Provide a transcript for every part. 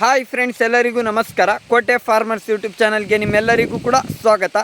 Hi friends, ಎಲ್ಲರಿಗೂ ನಮಸ್ಕಾರ. ಕೋಟೆ ಫಾರ್ಮರ್ಸ್ ಯೂಟ್ಯೂಬ್ ಚಾನಲ್ಗೆ ನಿಮ್ಮೆಲ್ಲರಿಗೂ ಕೂಡ ಸ್ವಾಗತ.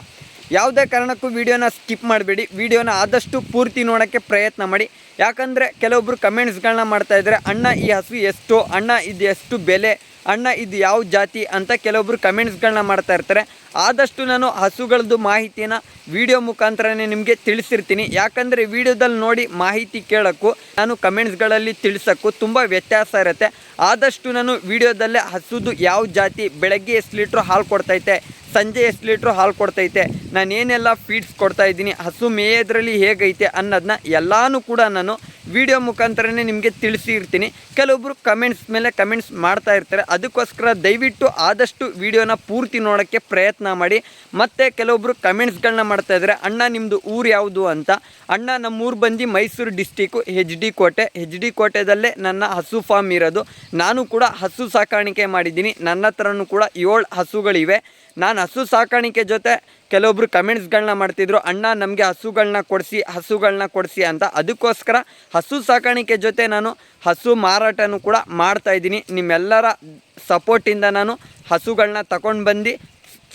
ಯಾವುದೇ ಕಾರಣಕ್ಕೂ ವಿಡಿಯೋನ ಸ್ಕಿಪ್ ಮಾಡಬೇಡಿ. ವಿಡಿಯೋನ ಆದಷ್ಟು ಪೂರ್ತಿ ನೋಡೋಕ್ಕೆ ಪ್ರಯತ್ನ ಮಾಡಿ. ಯಾಕಂದರೆ ಕೆಲವೊಬ್ಬರು ಕಮೆಂಟ್ಸ್ಗಳನ್ನ ಮಾಡ್ತಾಯಿದ್ರೆ ಅಣ್ಣ ಈ ಹಸು ಎಷ್ಟು, ಅಣ್ಣ ಇದು ಎಷ್ಟು ಬೆಲೆ ಅಣ್ಣ ಇದು ಯಾವ ಜಾತಿ ಅಂತ ಕೆಲವೊಬ್ಬರು ಕಮೆಂಟ್ಸ್ಗಳನ್ನ ಮಾಡ್ತಾ ಇರ್ತಾರೆ. ಆದಷ್ಟು ನಾನು ಹಸುಗಳದ್ದು ಮಾಹಿತಿನ ವಿಡಿಯೋ ಮುಖಾಂತರನೇ ನಿಮಗೆ ತಿಳಿಸಿರ್ತೀನಿ. ಯಾಕಂದರೆ ವಿಡಿಯೋದಲ್ಲಿ ನೋಡಿ ಮಾಹಿತಿ ಕೇಳೋಕ್ಕೂ, ನಾನು ಕಮೆಂಟ್ಸ್ಗಳಲ್ಲಿ ತಿಳಿಸೋಕ್ಕೂ ತುಂಬ ವ್ಯತ್ಯಾಸ ಇರುತ್ತೆ. ಆದಷ್ಟು ನಾನು ವಿಡಿಯೋದಲ್ಲೇ ಹಸುದು ಯಾವ ಜಾತಿ, ಬೆಳಗ್ಗೆ ಎಷ್ಟು ಲೀಟ್ರ್ ಹಾಲು ಕೊಡ್ತೈತೆ, ಸಂಜೆ ಎಷ್ಟು ಲೀಟ್ರ್ ಹಾಲು ಕೊಡ್ತೈತೆ ನಾನು ಏನೆಲ್ಲ ಫೀಡ್ಸ್ ಕೊಡ್ತಾ ಇದ್ದೀನಿ, ಹಸು ಮೇಯೋದ್ರಲ್ಲಿ ಹೇಗೈತೆ ಅನ್ನೋದನ್ನ ಎಲ್ಲನೂ ಕೂಡ ನಾನು ವಿಡಿಯೋ ಮುಖಾಂತರನೇ ನಿಮಗೆ ತಿಳಿಸಿ ಇರ್ತೀನಿ ಕೆಲವೊಬ್ಬರು ಕಮೆಂಟ್ಸ್ ಮೇಲೆ ಕಮೆಂಟ್ಸ್ ಮಾಡ್ತಾ ಇರ್ತಾರೆ. ಅದಕ್ಕೋಸ್ಕರ ದಯವಿಟ್ಟು ಆದಷ್ಟು ವಿಡಿಯೋನ ಪೂರ್ತಿ ನೋಡೋಕ್ಕೆ ಪ್ರಯತ್ನ ಮಾಡಿ. ಮತ್ತು ಕೆಲವೊಬ್ಬರು ಕಮೆಂಟ್ಸ್ಗಳನ್ನ ಮಾಡ್ತಾ ಇದ್ದಾರೆ ಅಣ್ಣ ನಿಮ್ಮದು ಊರು ಯಾವುದು ಅಂತ? ಅಣ್ಣ ನಮ್ಮ ಊರು ಬಂದು Mysuru district H D Kote. H D ಕೋಟೆದಲ್ಲೇ ನನ್ನ ಹಸು ಫಾರ್ಮ್ ಇರೋದು. ನಾನು ಕೂಡ ಹಸು ಸಾಕಾಣಿಕೆ ಮಾಡಿದ್ದೀನಿ. ನನ್ನ ಹತ್ರನೂ ಕೂಡ ಏಳು ಹಸುಗಳಿವೆ. ನಾನು ಹಸು ಸಾಕಾಣಿಕೆ ಜೊತೆ ಕೆಲವೊಬ್ರು ಕಮೆಂಟ್ಸ್ಗಳನ್ನ ಮಾಡ್ತಿದ್ರು, ಅಣ್ಣ, ನಮಗೆ ಹಸುಗಳನ್ನ ಕೊಡಿಸಿ ಹಸುಗಳನ್ನ ಕೊಡಿಸಿ ಅಂತ. ಅದಕ್ಕೋಸ್ಕರ ಹಸು ಸಾಕಾಣಿಕೆ ಜೊತೆ ನಾನು ಹಸು ಮಾರಾಟನೂ ಕೂಡ ಮಾಡ್ತಾಯಿದ್ದೀನಿ ನಿಮ್ಮೆಲ್ಲರ ಸಪೋರ್ಟಿಂದ ನಾನು ಹಸುಗಳನ್ನ ತಗೊಂಡು ಬಂದು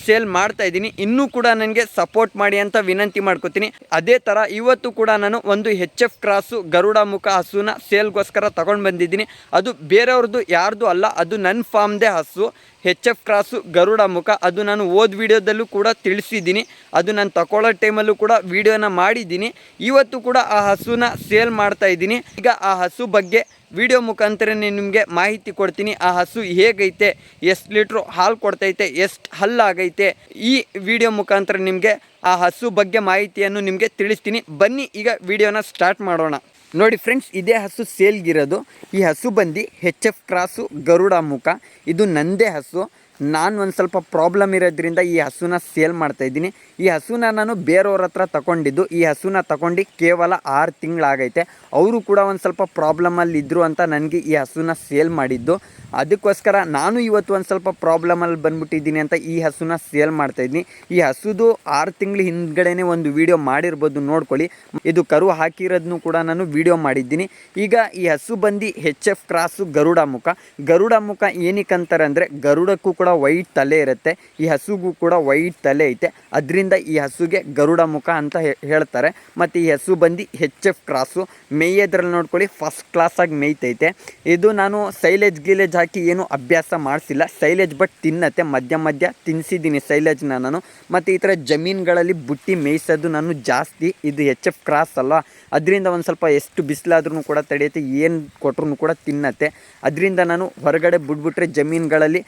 ಸೇಲ್ ಮಾಡ್ತಾ ಇದ್ದೀನಿ. ಇನ್ನೂ ಕೂಡ ನನಗೆ ಸಪೋರ್ಟ್ ಮಾಡಿ ಅಂತ ವಿನಂತಿ ಮಾಡ್ಕೋತೀನಿ. ಅದೇ ಥರ ಇವತ್ತು ಕೂಡ ನಾನು ಒಂದು ಹೆಚ್ ಎಫ್ ಕ್ರಾಸು ಗರುಡ ಮುಖ ಹಸುನ ಸೇಲ್ಗೋಸ್ಕರ ತಗೊಂಡು ಬಂದಿದ್ದೀನಿ. ಅದು ಬೇರೆಯವ್ರದ್ದು ಯಾರ್ದು ಅಲ್ಲ, ಅದು ನನ್ನ ಫಾರ್ಮ್ದೇ ಹಸು. ಹೆಚ್ ಎಫ್ ಕ್ರಾಸು ಗರುಡ ಮುಖ, ಅದು ನಾನು ಓದ್ ವಿಡಿಯೋದಲ್ಲೂ ಕೂಡ ತಿಳಿಸಿದ್ದೀನಿ. ಅದು ನಾನು ತಗೊಳ್ಳೋ ಟೈಮಲ್ಲೂ ಕೂಡ ವಿಡಿಯೋನ ಮಾಡಿದ್ದೀನಿ. ಇವತ್ತು ಕೂಡ ಆ ಹಸುನ ಸೇಲ್ ಮಾಡ್ತಾ ಇದ್ದೀನಿ. ಈಗ ಆ ಹಸು ಬಗ್ಗೆ ವಿಡಿಯೋ ಮುಖಾಂತರನೇ ನಿಮಗೆ ಮಾಹಿತಿ ಕೊಡ್ತೀನಿ. ಆ ಹಸು ಹೇಗೈತೆ, ಎಷ್ಟು ಲೀಟ್ರು ಹಾಲು ಕೊಡ್ತೈತೆ, ಎಷ್ಟು ಹಲ್ಲಾಗೈತೆ, ಈ ವಿಡಿಯೋ ಮುಖಾಂತರ ನಿಮಗೆ ಆ ಹಸು ಬಗ್ಗೆ ಮಾಹಿತಿಯನ್ನು ನಿಮಗೆ ತಿಳಿಸ್ತೀನಿ. ಬನ್ನಿ, ಈಗ ವಿಡಿಯೋನ ಸ್ಟಾರ್ಟ್ ಮಾಡೋಣ. ನೋಡಿ ಫ್ರೆಂಡ್ಸ್ ಇದೇ ಹಸು ಸೇಲ್ಗಿರೋದು. ಈ ಹಸು ಬಂದು ಹೆಚ್ ಎಫ್ ಕ್ರಾಸು ಗರುಡ ಮುಖ. ಇದು ನಂದೇ ಹಸು. ನಾನು ಒಂದು ಸ್ವಲ್ಪ ಪ್ರಾಬ್ಲಮ್ ಇರೋದ್ರಿಂದ ಈ ಹಸುನ ಸೇಲ್ ಮಾಡ್ತಾಯಿದ್ದೀನಿ ಈ ಹಸುನ ನಾನು ಬೇರೆಯವ್ರ ಹತ್ರ ತಗೊಂಡಿದ್ದು. ಈ ಹಸುನ ತಗೊಂಡು ಕೇವಲ ಆರು ತಿಂಗಳಾಗೈತೆ. ಅವರು ಕೂಡ ಒಂದು ಸ್ವಲ್ಪ ಪ್ರಾಬ್ಲಮಲ್ಲಿದ್ದರು ಅಂತ ನನಗೆ ಈ ಹಸುನ ಸೇಲ್ ಮಾಡಿದ್ದು. ಅದಕ್ಕೋಸ್ಕರ ನಾನು ಇವತ್ತು ಒಂದು ಸ್ವಲ್ಪ ಪ್ರಾಬ್ಲಮಲ್ಲಿ ಬಂದ್ಬಿಟ್ಟಿದ್ದೀನಿ ಅಂತ ಈ ಹಸುನ ಸೇಲ್ ಮಾಡ್ತಾ ಇದ್ದೀನಿ. ಈ ಹಸುದು ಆರು ತಿಂಗಳ ಹಿಂದ್ಗಡೆನೇ ಒಂದು ವಿಡಿಯೋ ಮಾಡಿರ್ಬೋದು, ನೋಡ್ಕೊಳ್ಳಿ. ಇದು ಕರು ಹಾಕಿರೋದನ್ನು ಕೂಡ ನಾನು ವಿಡಿಯೋ ಮಾಡಿದ್ದೀನಿ. ಈಗ ಈ ಹಸು ಬಂದು ಹೆಚ್ ಎಫ್ ಕ್ರಾಸು ಗರುಡ ಮುಖ. ಗರುಡ ಮುಖ ಏನಕ್ಕಂತಾರೆ ಅಂದರೆ ಗರುಡಕ್ಕೂ ಕೂಡ ವೈಟ್ ತಲೆ ಇರುತ್ತೆ. ಈ ಹಸುಗೂ ಕೂಡ ವೈಟ್ ತಲೆ ಐತೆ. ಅದರಿಂದ ಈ ಹಸುಗೆ ಗರುಡ ಮುಖ ಅಂತ ಹೇಳ್ತಾರೆ. ಮತ್ತು ಈ ಹಸು ಬಂದು ಹೆಚ್ ಎಫ್ ಕ್ರಾಸು ಮೇಯೋದ್ರಲ್ಲಿ ನೋಡ್ಕೊಳ್ಳಿ ಫಸ್ಟ್ ಕ್ಲಾಸಾಗಿ ಮೇಯ್ತೈತೆ. ಇದು ನಾನು ಸೈಲೇಜ್ ಗಿಲೇಜ್ ಹಾಕಿ ಏನು ಅಭ್ಯಾಸ ಮಾಡಿಸಿಲ್ಲ. ಸೈಲೇಜ್ ಬಟ್ ತಿನ್ನತ್ತೆ. ಮಧ್ಯ ಮಧ್ಯ ತಿನ್ನಿಸಿದ್ದೀನಿ ಸೈಲೇಜ್ನ ನಾನು. ಮತ್ತು ಈ ಥರ ಜಮೀನುಗಳಲ್ಲಿ ಬುಟ್ಟಿ ಮೇಯಿಸೋದು ನಾನು ಜಾಸ್ತಿ. ಇದು ಹೆಚ್ ಎಫ್ ಕ್ರಾಸ್ ಅಲ್ಲ. ಅದರಿಂದ ಒಂದು ಸ್ವಲ್ಪ ಎಷ್ಟು ಬಿಸಿಲಾದ್ರೂ ಕೂಡ ತಡೆಯುತ್ತೆ. ಏನು ಕೊಟ್ರು ಕೂಡ ತಿನ್ನತ್ತೆ. ಅದರಿಂದ ನಾನು ಹೊರಗಡೆ ಬಿಟ್ಬಿಟ್ರೆ ಜಮೀನುಗಳಲ್ಲಿ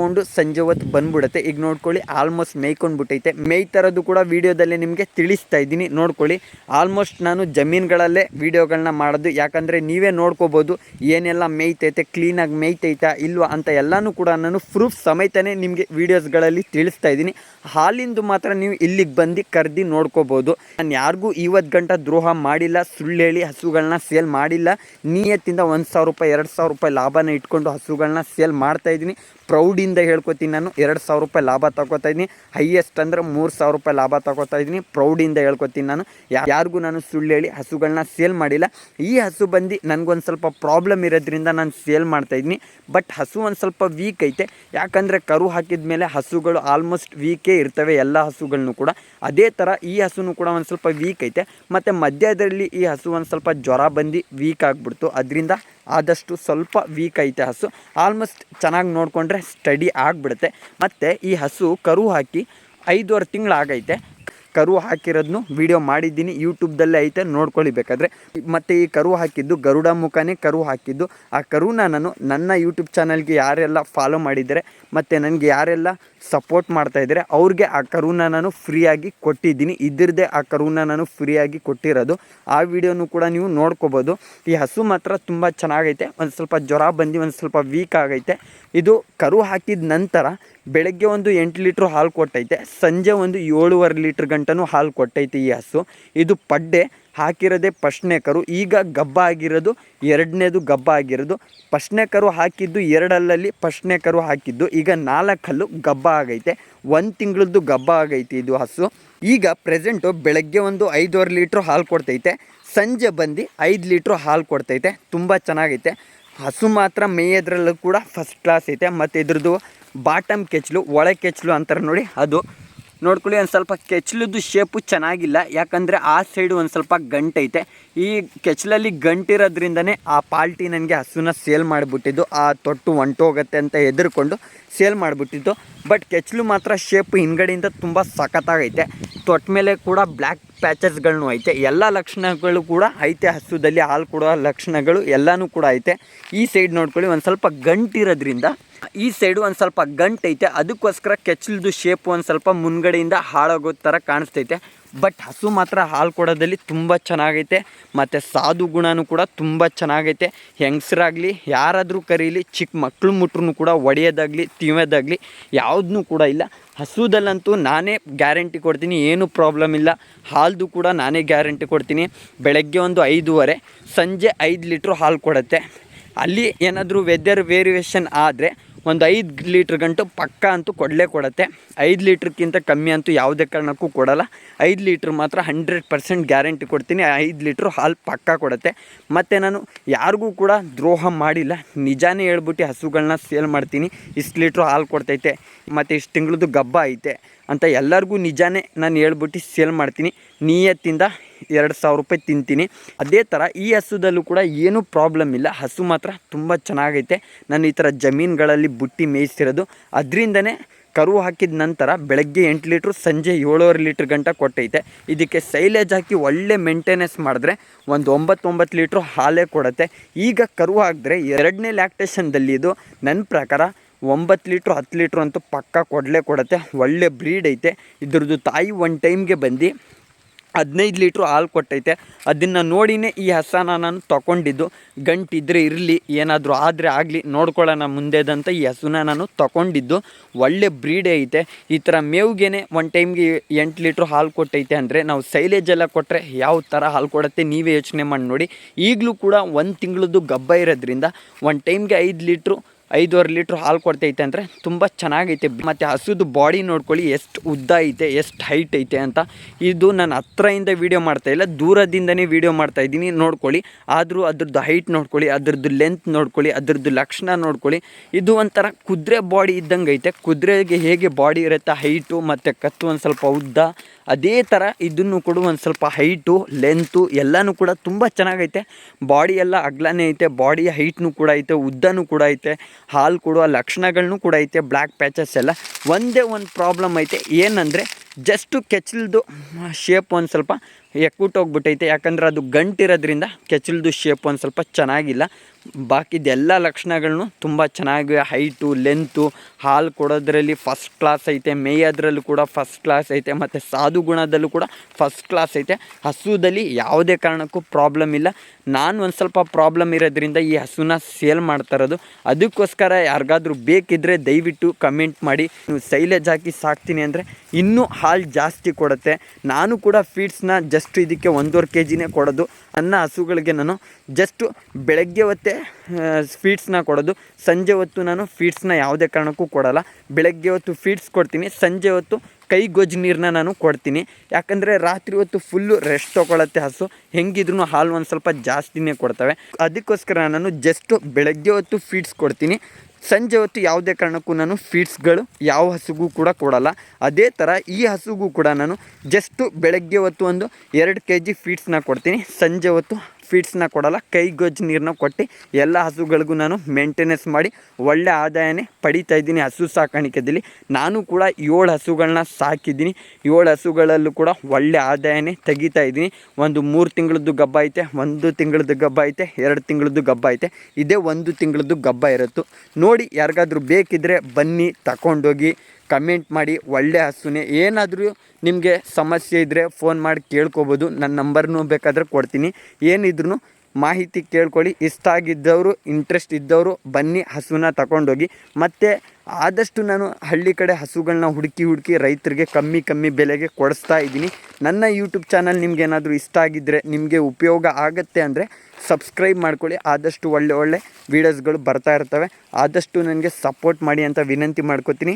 ಮೇಯ್ಕೊಂಡು ಸಂಜೆ ಹೊತ್ತು ಬಂದ್ಬಿಡುತ್ತೆ. ಈಗ ನೋಡ್ಕೊಳ್ಳಿ ಆಲ್ಮೋಸ್ಟ್ ಮೇಯ್ಕೊಂಡು ಬಿಟ್ಟೈತೆ ಮೇಯ್ತರೋದು ಕೂಡ ವೀಡಿಯೋದಲ್ಲಿ ನಿಮಗೆ ತಿಳಿಸ್ತಾ ಇದ್ದೀನಿ. ನೋಡ್ಕೊಳ್ಳಿ ಆಲ್ಮೋಸ್ಟ್ ನಾನು ಜಮೀನುಗಳಲ್ಲೇ ವೀಡಿಯೋಗಳನ್ನ ಮಾಡೋದು. ಯಾಕಂದರೆ ನೀವೇ ನೋಡ್ಕೋಬೋದು, ಏನೆಲ್ಲ ಮೇಯ್ತೈತೆ ಕ್ಲೀನಾಗಿ ಮೇಯ್ತೈತಾ ಇಲ್ವಾ ಅಂತ ಎಲ್ಲನೂ ಕೂಡ ನಾನು ಪ್ರೂಫ್ ಸಮೇತನೇ ನಿಮಗೆ ವೀಡಿಯೋಸ್ಗಳಲ್ಲಿ ತಿಳಿಸ್ತಾ ಇದ್ದೀನಿ. ಹಾಲಿಂದು ಮಾತ್ರ ನೀವು ಇಲ್ಲಿಗೆ ಬಂದು ಕರೆದಿ ನೋಡ್ಕೋಬೋದು. ನಾನು ಯಾರಿಗೂ ಇವತ್ತು ಗಂಟ ದ್ರೋಹ ಮಾಡಿಲ್ಲ ಸುಳ್ಳು ಹೇಳಿ ಹಸುಗಳನ್ನ ಸೇಲ್ ಮಾಡಿಲ್ಲ. ನಿಯತ್ತಿಂದ ಒಂದು ಸಾವಿರ ರೂಪಾಯಿ, ಎರಡು ಸಾವಿರ ರೂಪಾಯಿ ಲಾಭನ ಇಟ್ಕೊಂಡು ಹಸುಗಳನ್ನ ಸೇಲ್ ಮಾಡ್ತಾ ಇದ್ದೀನಿ. ಪ್ರೌಡಿಂದ ಹೇಳ್ಕೊತೀನಿ ನಾನು. ಎರಡು ಸಾವಿರ ರೂಪಾಯಿ ಲಾಭ ತಗೋತಾ ಇದ್ದೀನಿ. ಹೈಯೆಸ್ಟ್ ಅಂದರೆ ಮೂರು ಸಾವಿರ ರೂಪಾಯಿ ಲಾಭ ತಗೋತಾ ಇದ್ದೀನಿ. ಪ್ರೌಡಿಂದ ಹೇಳ್ಕೊತೀನಿ ನಾನು. ಯಾರಿಗೂ ನಾನು ಸುಳ್ಳು ಹೇಳಿ ಹಸುಗಳನ್ನ ಸೇಲ್ ಮಾಡಿಲ್ಲ. ಈ ಹಸು ಬಂದು ನನಗೊಂದು ಸ್ವಲ್ಪ ಪ್ರಾಬ್ಲಮ್ ಇರೋದ್ರಿಂದ ನಾನು ಸೇಲ್ ಮಾಡ್ತಾ ಇದ್ದೀನಿ. ಬಟ್ ಹಸು ಒಂದು ಸ್ವಲ್ಪ ವೀಕ್ ಐತೆ. ಯಾಕಂದರೆ ಕರು ಹಾಕಿದ ಮೇಲೆ ಹಸುಗಳು ಆಲ್ಮೋಸ್ಟ್ ವೀಕೇ ಇರ್ತವೆ ಎಲ್ಲ ಹಸುಗಳನ್ನು ಕೂಡ. ಅದೇ ಥರ ಈ ಹಸುನೂ ಕೂಡ ಒಂದು ಸ್ವಲ್ಪ ವೀಕ್ ಐತೆ. ಮತ್ತು ಮಧ್ಯದಲ್ಲಿ ಈ ಹಸು ಒಂದು ಸ್ವಲ್ಪ ಜ್ವರ ಬಂದು ವೀಕ್ ಆಗಿಬಿಡ್ತು. ಅದರಿಂದ ಆದಷ್ಟು ಸ್ವಲ್ಪ ವೀಕ್ ಐತೆ ಹಸು. ಆಲ್ಮೋಸ್ಟ್ ಚೆನ್ನಾಗಿ ನೋಡಿಕೊಂಡ್ರೆ ಸ್ಟಡಿ ಆಗಿಬಿಡುತ್ತೆ. ಮತ್ತು ಈ ಹಸು ಕರು ಹಾಕಿ ಐದೂವರೆ ತಿಂಗಳಾಗೈತೆ ಕರು ಹಾಕಿರೋದನ್ನು ವಿಡಿಯೋ ಮಾಡಿದ್ದೀನಿ ಯೂಟ್ಯೂಬ್ದಲ್ಲೇ ಐತೆ, ನೋಡ್ಕೊಳ್ಳಿ ಬೇಕಾದರೆ. ಮತ್ತು ಈ ಕರು ಹಾಕಿದ್ದು ಗರುಡ ಮುಖನೇ ಕರು ಹಾಕಿದ್ದು. ಆ ಕರುನ ನಾನು ನನ್ನ ಯೂಟ್ಯೂಬ್ ಚಾನಲ್ಗೆ ಯಾರೆಲ್ಲ ಫಾಲೋ ಮಾಡಿದ್ದಾರೆ, ಮತ್ತು ನನಗೆ ಯಾರೆಲ್ಲ ಸಪೋರ್ಟ್ ಮಾಡ್ತಾ ಇದ್ದಾರೆ. ಅವ್ರಿಗೆ ಆ ಕರುನ ನಾನು ಫ್ರೀಯಾಗಿ ಕೊಟ್ಟಿದ್ದೀನಿ. ಇದ್ರದ್ದೇ ಆ ಕರುನ ನಾನು ಫ್ರೀಯಾಗಿ ಕೊಟ್ಟಿರೋದು. ಆ ವಿಡಿಯೋನು ಕೂಡ ನೀವು ನೋಡ್ಕೋಬೋದು. ಈ ಹಸು ಮಾತ್ರ ತುಂಬ ಚೆನ್ನಾಗೈತೆ. ಒಂದು ಸ್ವಲ್ಪ ಜ್ವರ ಬಂದು ಒಂದು ಸ್ವಲ್ಪ ವೀಕ್ ಆಗೈತೆ. ಇದು ಕರು ಹಾಕಿದ ನಂತರ ಬೆಳಗ್ಗೆ ಒಂದು ಎಂಟು ಲೀಟ್ರ್ ಹಾಲು ಕೊಟ್ಟೈತೆ. ಸಂಜೆ ಒಂದು ಏಳುವರೆ ಲೀಟ್ರ್ ಗಂಟನೂ ಹಾಲು ಕೊಟ್ಟೈತೆ ಈ ಹಸು. ಇದು ಪಡ್ಡೆ. ಹಾಕಿರೋದೇ ಫಸ್ಟ್ನೇ ಕರು ಈಗ ಗಬ್ಬ ಆಗಿರೋದು ಎರಡನೇದು ಗಬ್ಬ ಆಗಿರೋದು ಫಸ್ಟ್ನೇ ಕರು ಹಾಕಿದ್ದು ಎರಡಲ್ಲಲ್ಲಿ ಫಸ್ಟ್ನೇ ಕರು ಹಾಕಿದ್ದು. ಈಗ ನಾಲ್ಕಲ್ಲು ಗಬ್ಬ ಆಗೈತೆ. ಒಂದು ತಿಂಗಳದ್ದು ಗಬ್ಬ ಆಗೈತೆ ಇದು ಹಸು. ಈಗ ಪ್ರೆಸೆಂಟು ಬೆಳಗ್ಗೆ ಒಂದು ಐದೂವರೆ ಲೀಟ್ರ್ ಹಾಲು ಕೊಡ್ತೈತೆ. ಸಂಜೆ ಬಂದು ಐದು ಲೀಟ್ರ್ ಹಾಲು ಕೊಡ್ತೈತೆ. ತುಂಬ ಚೆನ್ನಾಗೈತೆ. ಹಸು ಮಾತ್ರ ಮೇಯೋದ್ರಲ್ಲೂ ಕೂಡ ಫಸ್ಟ್ ಕ್ಲಾಸ್ ಐತೆ. ಮತ್ತು ಇದ್ರದ್ದು ಬಾಟಮ್ ಕೆಚ್ಚಲು ಒಳ ಕೆಚ್ಚಲು ಅಂತಾರೆ ನೋಡಿ, ಅದು ನೋಡ್ಕೊಳ್ಳಿ, ಒಂದು ಸ್ವಲ್ಪ ಕೆಚ್ಲದ್ದು ಶೇಪು ಚೆನ್ನಾಗಿಲ್ಲ. ಯಾಕಂದರೆ ಆ ಸೈಡು ಒಂದು ಸ್ವಲ್ಪ ಗಂಟೈತೆ. ಈ ಕೆಚ್ಚಲಲ್ಲಿ ಗಂಟಿರೋದ್ರಿಂದನೇ ಆ ಪಾಲ್ಟಿ ನನಗೆ ಹಸುನ ಸೇಲ್ ಮಾಡಿಬಿಟ್ಟಿದ್ದು. ಆ ತೊಟ್ಟು ಹೊಂಟೋಗುತ್ತೆ ಅಂತ ಹೆದರ್ಕೊಂಡು ಸೇಲ್ ಮಾಡಿಬಿಟ್ಟಿದ್ದು. ಬಟ್ ಕೆಚ್ಚಲು ಮಾತ್ರ ಶೇಪ್ ಹಿಂಗಡೆಯಿಂದ ತುಂಬ ಸಖತ್ತಾಗೈತೆ. ತೊಟ್ಟ ಮೇಲೆ ಕೂಡ ಬ್ಲ್ಯಾಕ್ ಪ್ಯಾಚಸ್ಗಳನ್ನು ಐತೆ. ಎಲ್ಲ ಲಕ್ಷಣಗಳು ಕೂಡ ಐತೆ ಹಸುದಲ್ಲಿ. ಹಾಲು ಕೊಡೋ ಲಕ್ಷಣಗಳು ಎಲ್ಲನೂ ಕೂಡ ಐತೆ. ಈ ಸೈಡ್ ನೋಡ್ಕೊಳ್ಳಿ, ಒಂದು ಸ್ವಲ್ಪ ಗಂಟಿರೋದ್ರಿಂದ ಈ ಸೈಡು ಒಂದು ಸ್ವಲ್ಪ ಗಂಟು ಐತೆ, ಅದಕ್ಕೋಸ್ಕರ ಕೆಚ್ಚಲ್ದು ಶೇಪ್ ಒಂದು ಸ್ವಲ್ಪ ಮುನ್ಗಡೆಯಿಂದ ಹಾಳಾಗೋ ಥರ ಕಾಣಿಸ್ತೈತೆ. ಬಟ್ ಹಸು ಮಾತ್ರ ಹಾಲು ಕೊಡೋದಲ್ಲಿ ತುಂಬ ಚೆನ್ನಾಗೈತೆ, ಮತ್ತು ಸಾಧು ಗುಣನೂ ಕೂಡ ತುಂಬ ಚೆನ್ನಾಗೈತೆ. ಹೆಂಗಸರಾಗಲಿ, ಯಾರಾದರೂ ಕರೀಲಿ ಚಿಕ್ಕ ಮಕ್ಕಳು ಮುಟ್ರೂ ಕೂಡ ಒಡೆಯೋದಾಗಲಿ, ತಿನ್ನೋದಾಗಲಿ ಯಾವುದನ್ನೂ ಕೂಡ ಇಲ್ಲ. ಹಸುದಲ್ಲಂತೂ ನಾನೇ ಗ್ಯಾರಂಟಿ ಕೊಡ್ತೀನಿ, ಏನು ಪ್ರಾಬ್ಲಮ್ ಇಲ್ಲ. ಹಾಲ್ದು ಕೂಡ ನಾನೇ ಗ್ಯಾರಂಟಿ ಕೊಡ್ತೀನಿ. ಬೆಳಗ್ಗೆ ಒಂದು ಐದೂವರೆ, ಸಂಜೆ ಐದು ಲೀಟ್ರ್ ಹಾಲು ಕೊಡುತ್ತೆ. ಅಲ್ಲಿ ಏನಾದರೂ ವೆದರ್ ವೇರಿಯೇಷನ್ ಆದರೆ ಒಂದು ಐದು ಲೀಟ್ರ್ ಗಂಟು ಪಕ್ಕ ಅಂತೂ ಕೊಡಲೇ ಕೊಡುತ್ತೆ. ಐದು ಲೀಟ್ರ್ಗಿಂತ ಕಮ್ಮಿ ಅಂತೂ ಯಾವುದೇ ಕಾರಣಕ್ಕೂ ಕೊಡಲ್ಲ. ಐದು ಲೀಟ್ರ್ ಮಾತ್ರ ಹಂಡ್ರೆಡ್ ಪರ್ಸೆಂಟ್ ಗ್ಯಾರಂಟಿ ಕೊಡ್ತೀನಿ. ಐದು ಲೀಟ್ರ್ ಹಾಲು ಪಕ್ಕ ಕೊಡುತ್ತೆ. ಮತ್ತು ನಾನು ಯಾರಿಗೂ ಕೂಡ ದ್ರೋಹ ಮಾಡಿಲ್ಲ. ನಿಜಾನೇ ಹೇಳ್ಬಿಟ್ಟು ಹಸುಗಳನ್ನ ಸೇಲ್ ಮಾಡ್ತೀನಿ. ಇಷ್ಟು ಲೀಟ್ರ್ ಹಾಲು ಕೊಡ್ತೈತೆ. ಮತ್ತು ಇಷ್ಟು ತಿಂಗಳದ್ದು ಗಬ್ಬ ಐತೆ ಅಂತ ಎಲ್ಲರಿಗೂ ನಿಜಾನೇ ನಾನು ಹೇಳ್ಬಿಟ್ಟು ಸೇಲ್ ಮಾಡ್ತೀನಿ. ನಿಯತ್ತಿಂದ ಎರಡು ಸಾವಿರ ರೂಪಾಯಿ ತಿಂತೀನಿ. ಅದೇ ಥರ ಈ ಹಸುದಲ್ಲೂ ಕೂಡ ಏನೂ ಪ್ರಾಬ್ಲಮ್ ಇಲ್ಲ. ಹಸು ಮಾತ್ರ ತುಂಬ ಚೆನ್ನಾಗೈತೆ. ನಾನು ಈ ಥರ ಜಮೀನುಗಳಲ್ಲಿ ಬುಟ್ಟಿ ಮೇಯಿಸ್ತಿರೋದು. ಅದರಿಂದನೇ ಕರು ಹಾಕಿದ ನಂತರ ಬೆಳಗ್ಗೆ ಎಂಟು ಲೀಟ್ರು, ಸಂಜೆ ಏಳುವರೆ ಲೀಟ್ರ್ ಗಂಟ ಕೊಟ್ಟೈತೆ. ಇದಕ್ಕೆ ಸೈಲೇಜ್ ಹಾಕಿ ಒಳ್ಳೆ ಮೇಂಟೆನೆನ್ಸ್ ಮಾಡಿದ್ರೆ ಒಂದು ಒಂಬತ್ತೊಂಬತ್ತು ಒಂಬತ್ತು ಲೀಟ್ರು ಹಾಲೇ ಕೊಡುತ್ತೆ. ಈಗ ಕರು ಹಾಕಿದ್ರೆ ಎರಡನೇ ಲ್ಯಾಕ್ಟೇಷನ್ದಲ್ಲಿ ಇದು ನನ್ನ ಪ್ರಕಾರ ಒಂಬತ್ತು ಲೀಟ್ರು, ಹತ್ತು ಲೀಟ್ರು ಅಂತೂ ಪಕ್ಕ ಕೊಡಲೇ ಕೊಡುತ್ತೆ. ಒಳ್ಳೆ ಬ್ರೀಡ್ ಐತೆ. ಇದ್ರದ್ದು ತಾಯಿ ಒನ್ ಟೈಮ್ಗೆ ಬಂದು ಹದಿನೈದು ಲೀಟ್ರು ಹಾಲು ಕೊಟ್ಟೈತೆ. ಅದನ್ನು ನೋಡಿನೇ ಈ ಹಸನ ನಾನು ತೊಗೊಂಡಿದ್ದು. ಗಂಟಿದ್ರೆ ಇರಲಿ, ಏನಾದರೂ ಆದರೆ ಆಗಲಿ, ನೋಡ್ಕೊಳ್ಳೋಣ ಮುಂದೆದಂತ ಈ ಹಸುನ ನಾನು ತೊಗೊಂಡಿದ್ದು. ಒಳ್ಳೆ ಬ್ರೀಡೇ ಐತೆ. ಈ ಥರ ಮೇವ್ಗೆ ಒನ್ ಟೈಮ್ಗೆ ಎಂಟು ಲೀಟ್ರು ಹಾಲು ಕೊಟ್ಟೈತೆ ಅಂದರೆ ನಾವು ಸೈಲೇಜ್ ಎಲ್ಲ ಕೊಟ್ಟರೆ ಯಾವ ಥರ ಹಾಲು ಕೊಡುತ್ತೆ ನೀವೇ ಯೋಚನೆ ಮಾಡಿ ನೋಡಿ. ಈಗಲೂ ಕೂಡ ಒಂದು ತಿಂಗಳದ್ದು ಗಬ್ಬ ಇರೋದ್ರಿಂದ ಒನ್ ಟೈಮ್ಗೆ ಐದು ಲೀಟ್ರು ಐದೂವರೆ ಲೀಟ್ರ್ ಹಾಲು ಕೊಡ್ತೈತೆ ಅಂದರೆ ತುಂಬ ಚೆನ್ನಾಗೈತೆ. ಮತ್ತು ಹಸುದು ಬಾಡಿ ನೋಡ್ಕೊಳ್ಳಿ ಎಷ್ಟು ಉದ್ದ ಐತೆ, ಎಷ್ಟು ಹೈಟ್ ಐತೆ ಅಂತ. ಇದು ನಾನು ಹತ್ರದಿಂದ ವೀಡಿಯೋ ಮಾಡ್ತಾಯಿಲ್ಲ ದೂರದಿಂದನೇ ವೀಡಿಯೋ ಮಾಡ್ತಾಯಿದ್ದೀನಿ ನೋಡ್ಕೊಳ್ಳಿ, ಆದರೂ ಅದ್ರದ್ದು ಹೈಟ್ ನೋಡ್ಕೊಳ್ಳಿ, ಅದ್ರದ್ದು ಲೆಂತ್ ನೋಡ್ಕೊಳ್ಳಿ, ಅದ್ರದ್ದು ಲಕ್ಷಣ ನೋಡ್ಕೊಳ್ಳಿ. ಇದು ಒಂಥರ ಕುದುರೆ ಬಾಡಿ ಇದ್ದಂಗೆ ಐತೆ. ಕುದುರೆಗೆ ಹೇಗೆ ಬಾಡಿ ಇರುತ್ತೆ ಹೈಟು ಮತ್ತು ಕತ್ತು ಒಂದು ಸ್ವಲ್ಪ ಉದ್ದ. ಅದೇ ಥರ ಇದನ್ನು ಕೂಡ ಒಂದು ಸ್ವಲ್ಪ ಹೈಟು ಲೆಂತು ಎಲ್ಲನೂ ಕೂಡ ತುಂಬ ಚೆನ್ನಾಗೈತೆ. ಬಾಡಿ ಎಲ್ಲ ಅಗ್ಲನೇ ಐತೆ ಬಾಡಿ ಹೈಟ್ನು ಕೂಡ ಐತೆ, ಉದ್ದನೂ ಕೂಡ ಐತೆ. ಹಾಲು ಕೊಡುವ ಲಕ್ಷಣಗಳನ್ನೂ ಕೂಡ ಐತೆ ಬ್ಲ್ಯಾಕ್ ಪ್ಯಾಚಸ್ ಎಲ್ಲ. ಒಂದೇ ಒಂದು ಪ್ರಾಬ್ಲಮ್ ಐತೆ. ಏನಂದರೆ ಜಸ್ಟು ಕೆಚ್ಚಲ್ದು ಶೇಪ್ ಒಂದು ಸ್ವಲ್ಪ ಎಕ್ಕುಟ್ಟೋಗ್ಬಿಟ್ಟೈತೆ ಯಾಕಂದರೆ ಅದು ಗಂಟಿರೋದ್ರಿಂದ ಕೆಚ್ಚಲ್ದು ಶೇಪ್ ಒಂದು ಸ್ವಲ್ಪ ಚೆನ್ನಾಗಿಲ್ಲ. ಬಾಕಿದೆಲ್ಲ ಲಕ್ಷಣಗಳನ್ನು ತುಂಬ ಚೆನ್ನಾಗಿ ಹೈಟು ಲೆಂತು ಹಾಲು ಕೊಡೋದ್ರಲ್ಲಿ ಫಸ್ಟ್ ಕ್ಲಾಸ್ ಐತೆ ಮೇಯೋದ್ರಲ್ಲೂ ಕೂಡ ಫಸ್ಟ್ ಕ್ಲಾಸ್ ಐತೆ, ಮತ್ತು ಸಾಧು ಗುಣದಲ್ಲೂ ಕೂಡ ಫಸ್ಟ್ ಕ್ಲಾಸ್ ಐತೆ. ಹಸುದಲ್ಲಿ ಯಾವುದೇ ಕಾರಣಕ್ಕೂ ಪ್ರಾಬ್ಲಮ್ ಇಲ್ಲ. ನಾನು ಒಂದು ಸ್ವಲ್ಪ ಪ್ರಾಬ್ಲಮ್ ಇರೋದ್ರಿಂದ ಈ ಹಸುನ ಸೇಲ್ ಮಾಡ್ತಾ ಇರೋದು. ಅದಕ್ಕೋಸ್ಕರ ಯಾರಿಗಾದ್ರೂ ಬೇಕಿದ್ದರೆ ದಯವಿಟ್ಟು ಕಮೆಂಟ್ ಮಾಡಿ. ನೀವು ಸೈಲೇಜ್ ಹಾಕಿ ಸಾಕ್ತೀನಿ ಅಂದರೆ ಇನ್ನೂ ಹಾಲು ಜಾಸ್ತಿ ಕೊಡುತ್ತೆ. ನಾನು ಕೂಡ ಫೀಡ್ಸ್ನ ಜಸ್ಟ್ ಇದಕ್ಕೆ ಒಂದೂವರೆ ಕೆ ಜಿನೇ ಕೊಡೋದು. ಅನ್ನ ಹಸುಗಳಿಗೆ ನಾನು ಜಸ್ಟು ಬೆಳಗ್ಗೆ ಹೊತ್ತೇ ಫೀಡ್ಸ್ನ ಕೊಡೋದು. ಸಂಜೆ ಹೊತ್ತು ನಾನು ಫೀಡ್ಸ್ನ ಯಾವುದೇ ಕಾರಣಕ್ಕೂ ಕೊಡೋಲ್ಲ. ಬೆಳಗ್ಗೆ ಹೊತ್ತು ಫೀಡ್ಸ್ ಕೊಡ್ತೀನಿ. ಸಂಜೆ ಹೊತ್ತು ಕೈ ಗೊಜ್ಜು ನೀರನ್ನ ನಾನು ಕೊಡ್ತೀನಿ. ಯಾಕಂದರೆ ರಾತ್ರಿ ಹೊತ್ತು ಫುಲ್ಲು ರೆಸ್ಟ್ ತೊಗೊಳತ್ತೆ ಹಸು. ಹೆಂಗಿದ್ರು ಹಾಲು ಒಂದು ಸ್ವಲ್ಪ ಜಾಸ್ತಿನೇ ಕೊಡ್ತವೆ. ಅದಕ್ಕೋಸ್ಕರ ನಾನು ಜಸ್ಟು ಬೆಳಗ್ಗೆ ಹೊತ್ತು ಫೀಡ್ಸ್ ಕೊಡ್ತೀನಿ. ಸಂಜೆ ಹೊತ್ತು ಯಾವುದೇ ಕಾರಣಕ್ಕೂ ನಾನು ಫೀಡ್ಸ್ಗಳು ಯಾವ ಹಸುಗೂ ಕೂಡ ಕೊಡಲ್ಲ. ಅದೇ ಥರ ಈ ಹಸುಗೂ ಕೂಡ ನಾನು ಜಸ್ಟು ಬೆಳಗ್ಗೆ ಹೊತ್ತು ಒಂದು ಎರಡು ಕೆ ಜಿ ಫೀಡ್ಸ್ನ ಕೊಡ್ತೀನಿ. ಸಂಜೆ ಹೊತ್ತು ಫೀಡ್ಸ್ನ ಕೊಡಲ್ಲ ಕೈಗೊಜ್ಜು ನೀರನ್ನ ಕೊಟ್ಟು ಎಲ್ಲ ಹಸುಗಳಿಗೂ ನಾನು ಮೇಂಟೆನೆನ್ಸ್ ಮಾಡಿ ಒಳ್ಳೆ ಆದಾಯನೇ ಪಡಿತಾ ಇದ್ದೀನಿ ಹಸು ಸಾಕಾಣಿಕೆದಲ್ಲಿ. ನಾನು ಕೂಡ ಏಳು ಹಸುಗಳನ್ನ ಸಾಕಿದ್ದೀನಿ. ಏಳು ಹಸುಗಳಲ್ಲೂ ಕೂಡ ಒಳ್ಳೆ ಆದಾಯನೇ ತೆಗಿತಾ ಇದ್ದೀನಿ. ಒಂದು ಮೂರು ತಿಂಗಳದ್ದು ಗಬ್ಬ ಐತೆ, ಒಂದು ತಿಂಗಳದ್ದು ಗಬ್ಬ ಐತೆ, ಎರಡು ತಿಂಗಳದ್ದು ಗಬ್ಬ ಐತೆ. ಇದೇ ಒಂದು ತಿಂಗಳದ್ದು ಗಬ್ಬ ಇರುತ್ತೆ. ನೋಡಿ ಯಾರಿಗಾದರೂ ಬೇಕಿದ್ದರೆ ಬನ್ನಿ ತಗೊಂಡೋಗಿ ಕಮೆಂಟ್ ಮಾಡಿ ಒಳ್ಳೆ ಹಸುನೇ. ಏನಾದರೂ ನಿಮಗೆ ಸಮಸ್ಯೆ ಇದ್ದರೆ ಫೋನ್ ಮಾಡಿ ಕೇಳ್ಕೊಬೋದು. ನನ್ನ ನಂಬರ್ನೂ ಬೇಕಾದರೆ ಕೊಡ್ತೀನಿ. ಏನಿದ್ರು ಮಾಹಿತಿ ಕೇಳ್ಕೊಳ್ಳಿ. ಇಷ್ಟ ಆಗಿದ್ದವರು ಇಂಟ್ರೆಸ್ಟ್ ಇದ್ದವರು ಬನ್ನಿ, ಹಸುನ ತಗೊಂಡೋಗಿ. ಮತ್ತು ಆದಷ್ಟು ನಾನು ಹಳ್ಳಿ ಕಡೆ ಹಸುಗಳನ್ನ ಹುಡುಕಿ ಹುಡುಕಿ ರೈತರಿಗೆ ಕಮ್ಮಿ ಕಮ್ಮಿ ಬೆಲೆಗೆ ಕೊಡಿಸ್ತಾ ಇದ್ದೀನಿ. ನನ್ನ ಯೂಟ್ಯೂಬ್ ಚಾನಲ್ ನಿಮ್ಗೆ ಏನಾದರೂ ಇಷ್ಟ ಆಗಿದ್ದರೆ ನಿಮಗೆ ಉಪಯೋಗ ಆಗುತ್ತೆ ಅಂದರೆ ಸಬ್ಸ್ಕ್ರೈಬ್ ಮಾಡ್ಕೊಳ್ಳಿ. ಆದಷ್ಟು ಒಳ್ಳೆ ಒಳ್ಳೆ ವೀಡಿಯೋಸ್ಗಳು ಬರ್ತಾ ಇರ್ತವೆ. ಆದಷ್ಟು ನನಗೆ ಸಪೋರ್ಟ್ ಮಾಡಿ ಅಂತ ವಿನಂತಿ ಮಾಡ್ಕೋತೀನಿ.